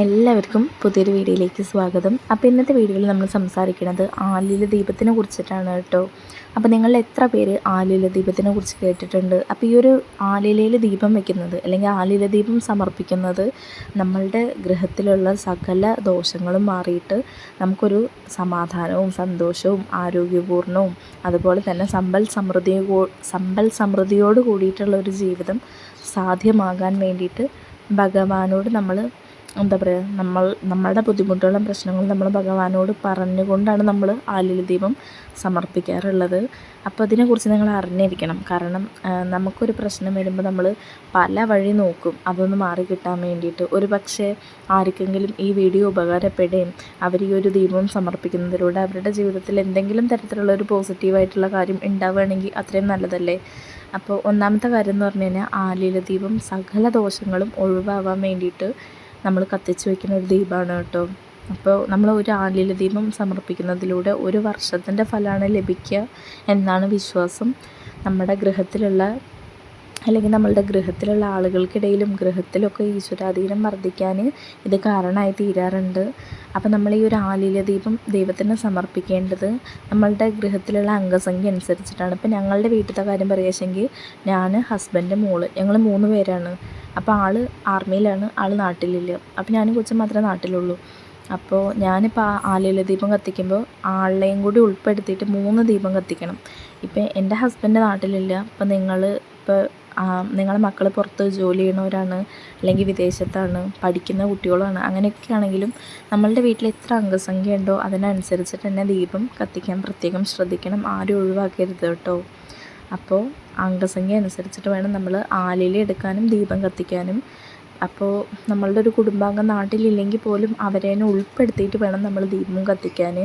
എല്ലാവർക്കും പുതിയൊരു വീഡിയോയിലേക്ക് സ്വാഗതം. അപ്പോൾ ഇന്നത്തെ വീഡിയോയിൽ നമ്മൾ സംസാരിക്കുന്നത് ആലില ദീപത്തിനെ കുറിച്ചിട്ടാണ് കേട്ടോ. അപ്പോൾ നിങ്ങൾ എത്ര പേര് ആലില ദീപത്തിനെ കുറിച്ച് കേട്ടിട്ടുണ്ട്? അപ്പോൾ ഈ ഒരു ആലിലയിൽ ദീപം വെക്കുന്നത് അല്ലെങ്കിൽ ആലില ദീപം സമർപ്പിക്കുന്നത് നമ്മളുടെ ഗൃഹത്തിലുള്ള സകല ദോഷങ്ങളും മാറിയിട്ട് നമുക്കൊരു സമാധാനവും സന്തോഷവും ആരോഗ്യപൂർണവും അതുപോലെ തന്നെ സമ്പൽ സമൃദ്ധി സമ്പൽ സമൃദ്ധിയോട് കൂടിയിട്ടുള്ള ഒരു ജീവിതം സാധ്യമാകാൻ വേണ്ടിയിട്ട് ഭഗവാനോട് നമ്മൾ എന്താ പറയുക നമ്മൾ നമ്മളുടെ ബുദ്ധിമുട്ടുകളും പ്രശ്നങ്ങളും നമ്മൾ ഭഗവാനോട് പറഞ്ഞുകൊണ്ടാണ് നമ്മൾ ആലില ദീപം സമർപ്പിക്കാറുള്ളത്. അപ്പോൾ അതിനെക്കുറിച്ച് നിങ്ങൾ അറിഞ്ഞിരിക്കണം. കാരണം നമുക്കൊരു പ്രശ്നം വരുമ്പോൾ നമ്മൾ പല വഴി നോക്കും. അതൊന്ന് മാറി കിട്ടാൻ വേണ്ടിയിട്ട്. ഒരു പക്ഷേ ആർക്കെങ്കിലും ഈ വീഡിയോ ഉപകാരപ്പെടുകയും അവർ ഈ ഒരു ദീപം സമർപ്പിക്കുന്നതിലൂടെ അവരുടെ ജീവിതത്തിൽ എന്തെങ്കിലും തരത്തിലുള്ള ഒരു പോസിറ്റീവായിട്ടുള്ള കാര്യം ഉണ്ടാവുകയാണെങ്കിൽ അത്രയും നല്ലതല്ലേ? അപ്പോൾ ഒന്നാമത്തെ കാര്യം എന്ന് പറഞ്ഞു കഴിഞ്ഞാൽ ആലില ദീപം സകല ദോഷങ്ങളും ഒഴിവാവാൻ വേണ്ടിയിട്ട് നമ്മൾ കത്തിച്ച് വയ്ക്കുന്ന ഒരു ദീപമാണ് കേട്ടോ. അപ്പോൾ നമ്മൾ ഒരു ആലില ദീപം സമർപ്പിക്കുന്നതിലൂടെ ഒരു വർഷത്തിന്റെ ഫലമാണ് ലഭിക്കുക എന്നാണ് വിശ്വാസം. നമ്മുടെ ഗൃഹത്തിലുള്ള അല്ലെങ്കിൽ നമ്മളുടെ ഗൃഹത്തിലുള്ള ആളുകൾക്കിടയിലും ഗൃഹത്തിലൊക്കെ ഈശ്വരാധീനം വർദ്ധിക്കാൻ ഇത് കാരണമായി തീരാറുണ്ട്. അപ്പം നമ്മൾ ഈ ഒരു ആലില ദീപം ദൈവത്തിന് സമർപ്പിക്കേണ്ടത് നമ്മളുടെ ഗൃഹത്തിലുള്ള അംഗസംഖ്യ അനുസരിച്ചിട്ടാണ്. ഇപ്പം ഞങ്ങളുടെ വീട്ടിലത്തെ കാര്യം പറയുകയെങ്കിൽ ഞാൻ ഹസ്ബൻഡ് മോൾ ഞങ്ങൾ മൂന്ന് പേരാണ്. അപ്പോൾ ആൾ ആർമിയിലാണ് ആൾ നാട്ടിലില്ല. അപ്പോൾ ഞാനും കൊച്ചും മാത്രമേ നാട്ടിലുള്ളൂ. അപ്പോൾ ഞാനിപ്പോൾ ആലില ദീപം കത്തിക്കുമ്പോൾ ആളെയും കൂടി ഉൾപ്പെടുത്തിയിട്ട് മൂന്ന് ദീപം കത്തിക്കണം. ഇപ്പം എന്റെ ഹസ്ബൻഡ് നാട്ടിലില്ല. അപ്പോൾ നിങ്ങൾ ഇപ്പോൾ നിങ്ങളുടെ മക്കൾ പുറത്ത് ജോലി ചെയ്യണവരാണ് അല്ലെങ്കിൽ വിദേശത്താണ് പഠിക്കുന്ന കുട്ടികളാണ് അങ്ങനെയൊക്കെ ആണെങ്കിലും നമ്മളുടെ വീട്ടിൽ എത്ര അംഗസംഖ്യ ഉണ്ടോ അതിനനുസരിച്ചിട്ട് തന്നെ ദീപം കത്തിക്കാൻ പ്രത്യേകം ശ്രദ്ധിക്കണം. ആരും ഒഴിവാക്കരുത് കേട്ടോ. അപ്പോൾ അംഗസംഖ്യ അനുസരിച്ചിട്ട് വേണം നമ്മൾ ആലില എടുക്കാനും ദീപം കത്തിക്കാനും. അപ്പോൾ നമ്മളുടെ ഒരു കുടുംബാംഗം നാട്ടിലില്ലെങ്കിൽ പോലും അവരേനെ ഉൾപ്പെടുത്തിയിട്ട് വേണം നമ്മൾ ദീപം കത്തിക്കാൻ.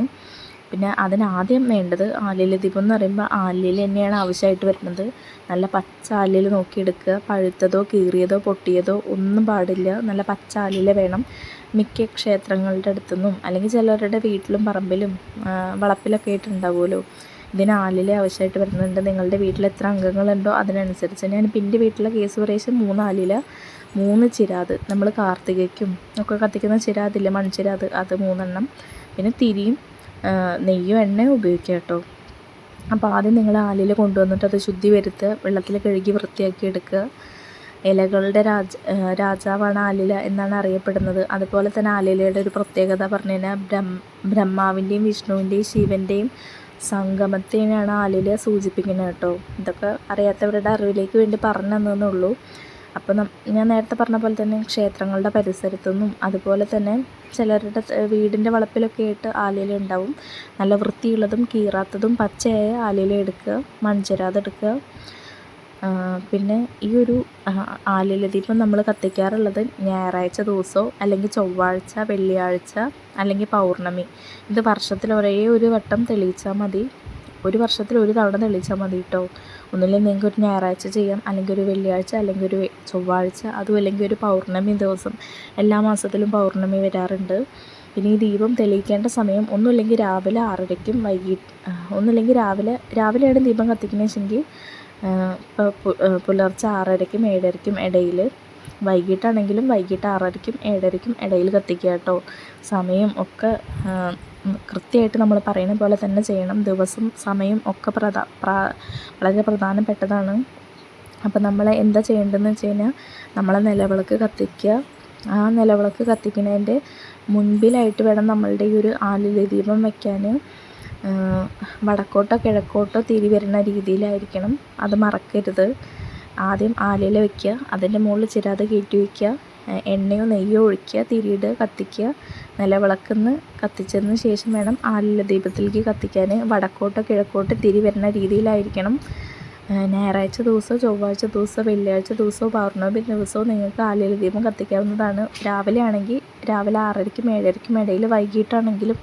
പിന്നെ അതിനാദ്യം വേണ്ടത് ആലില ദീപം എന്ന് പറയുമ്പോൾ ആലില തന്നെയാണ് ആവശ്യമായിട്ട് വരുന്നത്. നല്ല പച്ച ആലില നോക്കിയെടുക്കുക. പഴുത്തതോ കീറിയതോ പൊട്ടിയതോ ഒന്നും പാടില്ല. നല്ല പച്ച ആലില വേണം മിക്ക ക്ഷേത്രങ്ങളുടെ അടുത്തുനിന്നും അല്ലെങ്കിൽ ചിലവരുടെ വീട്ടിലും പറമ്പിലും വളപ്പിലൊക്കെ ആയിട്ടുണ്ടാവുമല്ലോ ഇതിന് ആലില ആവശ്യമായിട്ട് വരുന്നുണ്ട്. നിങ്ങളുടെ വീട്ടിൽ എത്ര അംഗങ്ങളുണ്ടോ അതിനനുസരിച്ച്. ഞാനിപ്പോൾ എന്റെ വീട്ടിലെ കേസ് പറയേഷൻ മൂന്ന് മൂന്ന് ചിരാത്. നമ്മൾ കാർത്തികയ്ക്കും ഒക്കെ കത്തിക്കുന്ന ചിരാതില്ല മൺചിരാത്. അത് മൂന്നെണ്ണം. പിന്നെ തിരിയും നെയ്യും എണ്ണയും ഉപയോഗിക്കുക കേട്ടോ. അപ്പോൾ ആദ്യം നിങ്ങൾ ആലില കൊണ്ടുവന്നിട്ട് അത് ശുദ്ധി വരുത്തുക വെള്ളത്തിൽ കഴുകി വൃത്തിയാക്കി എടുക്കുക. ഇലകളുടെ രാജ രാജാവാണ് ആലില എന്നാണ് അറിയപ്പെടുന്നത്. അതുപോലെ തന്നെ ആലിലയുടെ ഒരു പ്രത്യേകത പറഞ്ഞു കഴിഞ്ഞാൽ ബ്രഹ്മ ബ്രഹ്മാവിന്റെയും വിഷ്ണുവിന്റെയും ശിവന്റെയും സംഗമത്തിനെയാണ് ആലില സൂചിപ്പിക്കുന്നത് കേട്ടോ. ഇതൊക്കെ അറിയാത്തവരുടെ അറിവിലേക്ക് വേണ്ടി പറഞ്ഞു തന്നതെന്നുള്ളൂ അപ്പോൾ ഞാൻ നേരത്തെ പറഞ്ഞ പോലെ തന്നെ ക്ഷേത്രങ്ങളുടെ പരിസരത്തുനിന്നും അതുപോലെ തന്നെ ചിലരുടെ വീടിന്റെ വളപ്പിലൊക്കെ ആയിട്ട് ആലില ഉണ്ടാവും. നല്ല വൃത്തിയുള്ളതും കീറാത്തതും പച്ചയായ ആലില എടുക്കുക മൺചിരാത് എടുക്കുക പിന്നെ ഈ ഒരു ആലില ദീപം നമ്മൾ കത്തിക്കാറുള്ളത് ഞായറാഴ്ച ദിവസമോ അല്ലെങ്കിൽ ചൊവ്വാഴ്ച വെള്ളിയാഴ്ച അല്ലെങ്കിൽ പൗർണമി. ഇത് വർഷത്തിൽ ഒരേ ഒരു വട്ടം തെളിയിച്ചാൽ മതി. ഒരു വർഷത്തിൽ ഒരു തവണ തെളിയിച്ചാൽ മതി കേട്ടോ ഒന്നുമില്ലെങ്കിൽ നിങ്ങൾക്ക് ഒരു ഞായറാഴ്ച ചെയ്യാം അല്ലെങ്കിൽ ഒരു വെള്ളിയാഴ്ച അല്ലെങ്കിൽ ഒരു ചൊവ്വാഴ്ച അതും അല്ലെങ്കിൽ ഒരു പൗർണമി ദിവസം. എല്ലാ മാസത്തിലും പൗർണമി വരാറുണ്ട്. പിന്നെ ഈ ദീപം തെളിയിക്കേണ്ട സമയം ഒന്നുമില്ലെങ്കിൽ രാവിലെ ആറരയ്ക്കും വൈകിട്ട് ഒന്നുമില്ലെങ്കിൽ രാവിലെ രാവിലെയാണ് ദീപം കത്തിക്കുന്നതെങ്കിൽ പുലർച്ചെ ആറരയ്ക്കും ഏഴരയ്ക്കും ഇടയിൽ വൈകിട്ടാണെങ്കിലും വൈകിട്ട് ആറരയ്ക്കും ഏഴരയ്ക്കും ഇടയിൽ കത്തിക്കുക കേട്ടോ. സമയം ഒക്കെ കൃത്യമായിട്ട് നമ്മൾ പറയുന്ന പോലെ തന്നെ ചെയ്യണം. ദിവസം സമയം ഒക്കെ പ്രധാ വളരെ പ്രധാനപ്പെട്ടതാണ്. അപ്പോൾ നമ്മൾ എന്താ ചെയ്യേണ്ടതെന്ന് വെച്ച് കഴിഞ്ഞാൽ നമ്മളെ നിലവിളക്ക് കത്തിക്കുക. ആ നിലവിളക്ക് കത്തിക്കുന്നതിന്റെ മുൻപിലായിട്ട് വേണം നമ്മളുടെ ഈ ഒരു ആലില ദീപം വയ്ക്കാൻ വടക്കോട്ടോ കിഴക്കോട്ടോ തിരി വരുന്ന രീതിയിലായിരിക്കണം. അത് മറക്കരുത്. ആദ്യം ആലില വയ്ക്കുക അതിന്റെ മുകളിൽ ചിരാത് കയറ്റി വയ്ക്കുക എണ്ണയോ നെയ്യോ ഒഴിക്കുക. തിരിയിടുക കത്തിക്കുക. നിലവിളക്കുന്ന് കത്തിച്ചതിന് ശേഷം വേണം ആലില ദീപത്തിലേക്ക് കത്തിക്കാൻ വടക്കോട്ടോ കിഴക്കോട്ടോ തിരി വരുന്ന രീതിയിലായിരിക്കണം. ഞായറാഴ്ച ദിവസമോ ചൊവ്വാഴ്ച ദിവസമോ വെള്ളിയാഴ്ച ദിവസമോ പൗർണമി ദിവസമോ നിങ്ങൾക്ക് ആലില ദീപം കത്തിക്കാവുന്നതാണ്. രാവിലെ ആണെങ്കിൽ രാവിലെ ആറരയ്ക്കും ഏഴരയ്ക്കും ഇടയിൽ വൈകിട്ടാണെങ്കിലും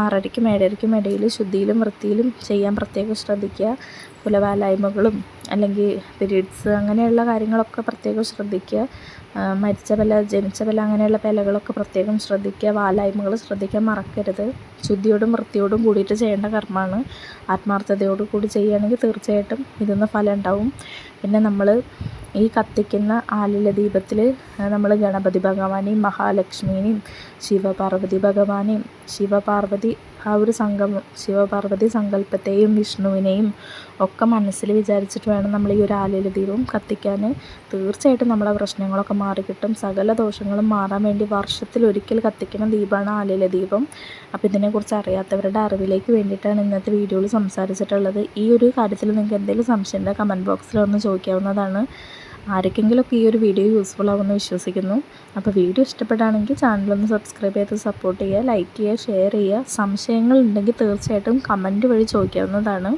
ആറരയ്ക്കും ഏഴരയ്ക്കും ഇടയിൽ ശുദ്ധിയിലും വൃത്തിയിലും ചെയ്യാൻ പ്രത്യേകം ശ്രദ്ധിക്കുക. കുലവാലായ്മകളും അല്ലെങ്കിൽ പീരീഡ്സ് അങ്ങനെയുള്ള കാര്യങ്ങളൊക്കെ പ്രത്യേകം ശ്രദ്ധിക്കുക. മരിച്ച പല ജനിച്ച പല അങ്ങനെയുള്ള പലകളൊക്കെ പ്രത്യേകം ശ്രദ്ധിക്കുക. വാലായ്മകൾ ശ്രദ്ധിക്കാൻ മറക്കരുത്. ശുദ്ധിയോടും വൃത്തിയോടും കൂടിയിട്ട് ചെയ്യേണ്ട കർമ്മമാണ്. ആത്മാർത്ഥതയോട് കൂടി ചെയ്യുകയാണെങ്കിൽ തീർച്ചയായിട്ടും ഇതിന്ന് ഫലം ഉണ്ടാവും. പിന്നെ നമ്മൾ ഈ കത്തിക്കുന്ന ആലില ദീപത്തിൽ നമ്മൾ ഗണപതി ഭഗവാനെയും മഹാലക്ഷ്മീനെയും ശിവപാർവതി ഭഗവാനെയും ശിവപാർവതി ആ ഒരു സംഗമം ശിവപാർവതി സങ്കല്പത്തെയും വിഷ്ണുവിനെയും ഒക്കെ മനസ്സിൽ വിചാരിച്ചിട്ട് വേണം നമ്മൾ ഈ ഒരു ആലില ദീപം കത്തിക്കാൻ. തീർച്ചയായിട്ടും നമ്മളെ പ്രശ്നങ്ങളൊക്കെ മാറിക്കിട്ടും. സകല ദോഷങ്ങളും മാറാൻ വേണ്ടി വർഷത്തിൽ ഒരിക്കൽ കത്തിക്കുന്ന ദീപമാണ് ആലില ദീപം. അപ്പോൾ ഇതിനെക്കുറിച്ച് അറിയാത്തവരുടെ അറിവിലേക്ക് വേണ്ടിയിട്ടാണ് ഇന്നത്തെ വീഡിയോയിൽ സംസാരിച്ചിട്ടുള്ളത്. ഈ ഒരു കാര്യത്തിൽ നിങ്ങൾക്ക് എന്തെങ്കിലും സംശയം ഉണ്ടെങ്കിൽ കമന്റ് ബോക്സിൽ ഒന്ന് ചോദിക്കാവുന്നതാണ്. ആർക്കെങ്കിലുമൊക്കെ ഈ ഒരു വീഡിയോ യൂസ്ഫുൾ ആവുമെന്ന് വിശ്വസിക്കുന്നു. അപ്പോൾ വീഡിയോ ഇഷ്ടപ്പെടുകയാണെങ്കിൽ ചാനലൊന്ന് സബ്സ്ക്രൈബ് ചെയ്ത് സപ്പോർട്ട് ചെയ്യുക ലൈക്ക് ചെയ്യുക ഷെയർ ചെയ്യുക. സംശയങ്ങൾ ഉണ്ടെങ്കിൽ തീർച്ചയായിട്ടും കമന്റ് വഴി ചോദിക്കാവുന്നതാണ്.